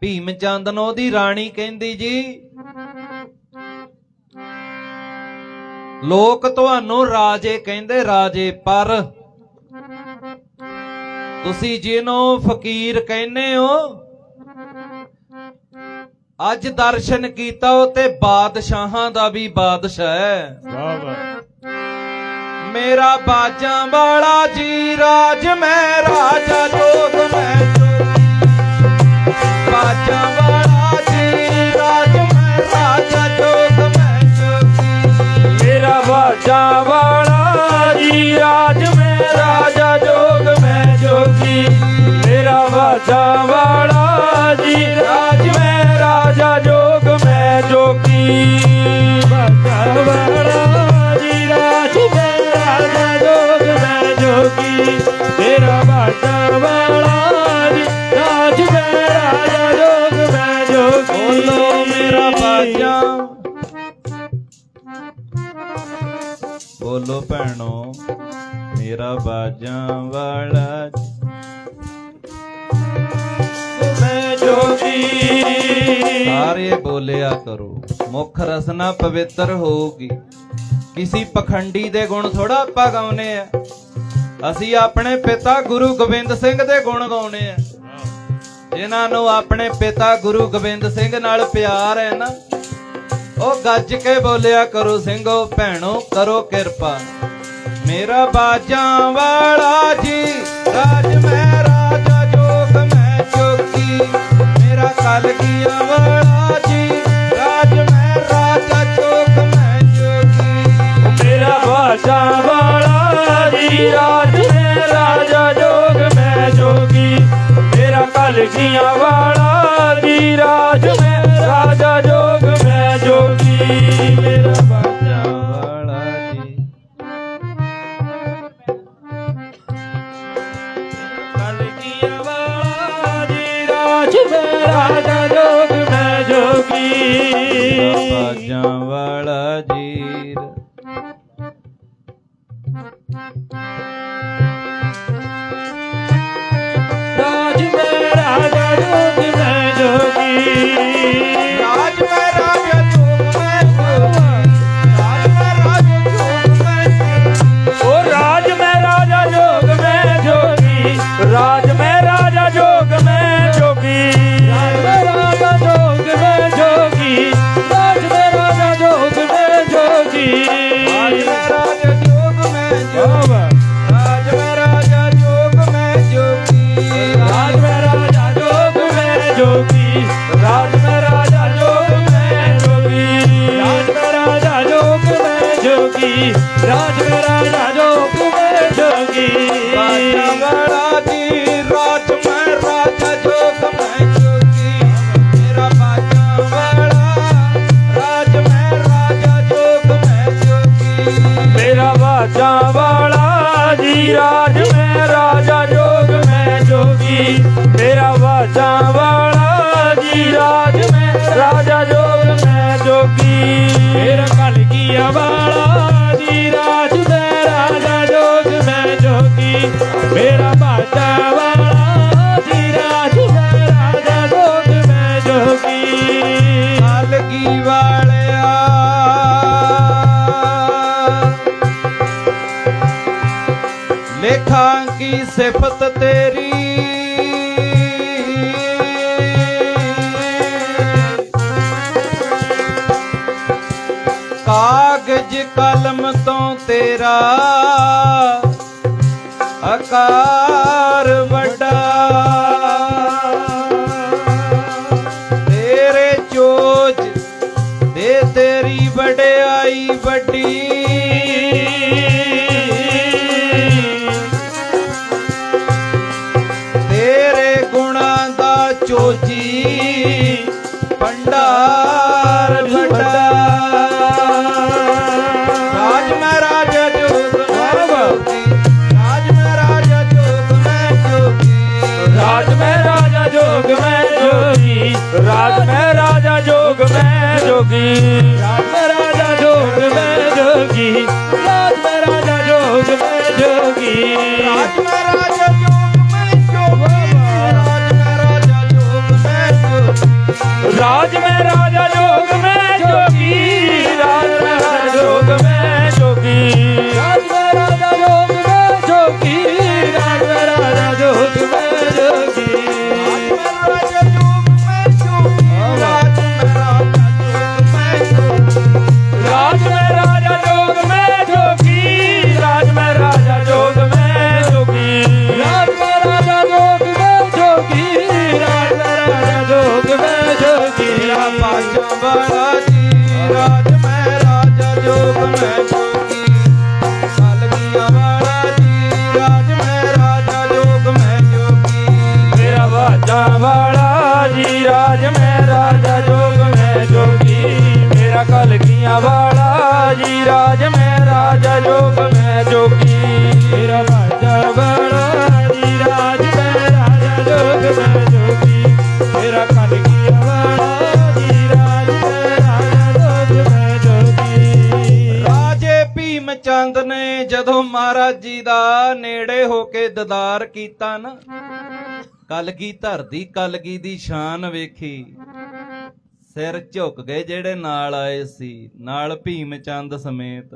ਭੀਮ ਚੰਦ ਨੂੰ ਉਹਦੀ ਰਾਣੀ ਕਹਿੰਦੀ ਜੀ ਲੋਕ ਤੁਹਾਨੂੰ ਰਾਜੇ ਕਹਿੰਦੇ ਰਾਜੇ ਪਰ ਤੁਸੀਂ ਜਿਹਨੂੰ ਫਕੀਰ ਕਹਿੰਦੇ ਹੋ ਅੱਜ ਦਰਸ਼ਨ ਕੀਤਾ ਉਹ ਤੇ ਬਾਦਸ਼ਾਹਾਂ ਦਾ ਵੀ ਬਾਦਸ਼ਾਹ ਹੈ। ਵਾਹ ਵਾਹ। ਮੇਰਾ ਬਾਜਾਂ ਵਾਲਾ ਜੀ ਰਾਜ ਮੈਂ ਰਾਜਾ ਜੋਗੀ যাওয়ার ਬਾਜਾਂ ਵਾਲਾ ਮੈਂ ਜੋਗੀ ਸਾਰੇ ਬੋਲਿਆ ਕਰੋ, ਮੁਖ ਰਸਨਾ ਪਵਿੱਤਰ ਹੋਊਗੀ। ਕਿਸੇ ਪਖੰਡੀ ਦੇ ਗੁਣ ਥੋੜਾ ਆਪਾਂ ਗਾਉਨੇ ਆ। ਅਸੀਂ ਆਪਣੇ ਪਿਤਾ ਗੁਰੂ ਗੋਬਿੰਦ ਸਿੰਘ ਦੇ ਗੁਣ ਗਾਉਨੇ ਆ। ਜਿਨ੍ਹਾਂ ਨੂੰ ਆਪਣੇ ਪਿਤਾ ਗੁਰੂ ਗੋਬਿੰਦ ਸਿੰਘ ਨਾਲ ਪਿਆਰ ਹੈ ਨਾ, ਉਹ ਗੱਜ ਕੇ ਬੋਲਿਆ ਕਰੋ, ਸਿੰਘੋ, ਭੈਣੋ, ਕਰੋ ਕਿਰਪਾ। ਮੇਰਾ ਬਾਜਾਂ ਵਾਲਾ ਜੀ, ਰਾਜ ਮੈਂ, ਰਾਜਾ ਜੋਗ ਮੈਂ ਜੋਗੀ। ਮੇਰਾ ਕਲਗੀਆਂ ਵਾਲਾ ਜੀ, ਰਾਜ ਮੈਂ, ਰਾਜਾ ਜੋਗ ਮੈਂ ਜੋਗੀ। ਮੇਰਾ ਬਾਜਾ ਵਾਲਾ ਜੀ, ਰਾਜ ਮੈਂ, ਰਾਜਾ ਜੋਗ ਮੈਂ ਜੋਗੀ। ਮੇਰਾ ਕਲਗੀਆਂ ਵਾਲਾ ਜੀ, ਰਾਜ ਰਾਜ ਰਾਜਾ ਜੋਗ ਮੈਂ ਜੋਗੀ। ਬਾਜਾਂ ਵਾਲਾ ਜੀ ਵਾਲਾ ਜੀ, ਰਾਜ ਮੈਂ, ਰਾਜਾ ਜੋਗ ਮੈਂ ਜੋਗੀ। ਮੇਰਾ ਬਾਜਾ ਵਾਲਾ ਜੀ, ਰਾਜ ਮੈਂ, ਰਾਜਾ ਜੋਗ ਮੈਂ ਜੋਗੀ। ਮੇਰਾ ਕੀ ਸਿਫਤ ਤੇਰੀ? ਕਾਗਜ਼ ਕਲਮ ਤੋਂ ਤੇਰਾ ਆਕਾਰ yogi. rama ਮੈਂ ਰਾਜਾ ਜੋਗ ਮੈਂ ਜੋਗੀ ਮੇਰਾ ਕਲਗੀਆਂ ਵਾਲਾ ਜੀ। ਰਾਜ ਮੈਂ ਰਾਜਾ ਜੋਗ ਮੈਂ ਜੋਗੀ ਮੇਰਾ ਬਾਜਾਂ ਵਾਲਾ ਜੀ। ਰਾਜ ਮੈਂ ਰਾਜਾ ਜੋਗ ਮੈਂ ਜੋਗੀ ਮੇਰਾ ਕਲਗੀਆਂ ਵਾਲਾ ਜੀ। ਰਾਜ ਮੈਂ ਰਾਜਾ ਜੋਗ ਮੈਂ ਜੋਗੀ। ਰਾਜੇ ਭੀਮ ਚੰਦ ਨੇ ਜਦੋਂ ਮਹਾਰਾਜ ਜੀ ਦਾ ਨੇੜੇ ਹੋ ਕੇ ਦੀਦਾਰ ਕੀਤਾ ਨਾ ਕਲਗੀ ਧਰਦੀ ਕਲਗੀ ਦੀ ਸ਼ਾਨ ਵੇਖੀ ਸਿਰ ਝੁਕ ਗਏ ਜਿਹੜੇ ਨਾਲ ਆਏ ਸੀ ਨਾਲ ਭੀਮ ਚੰਦ ਸਮੇਤ।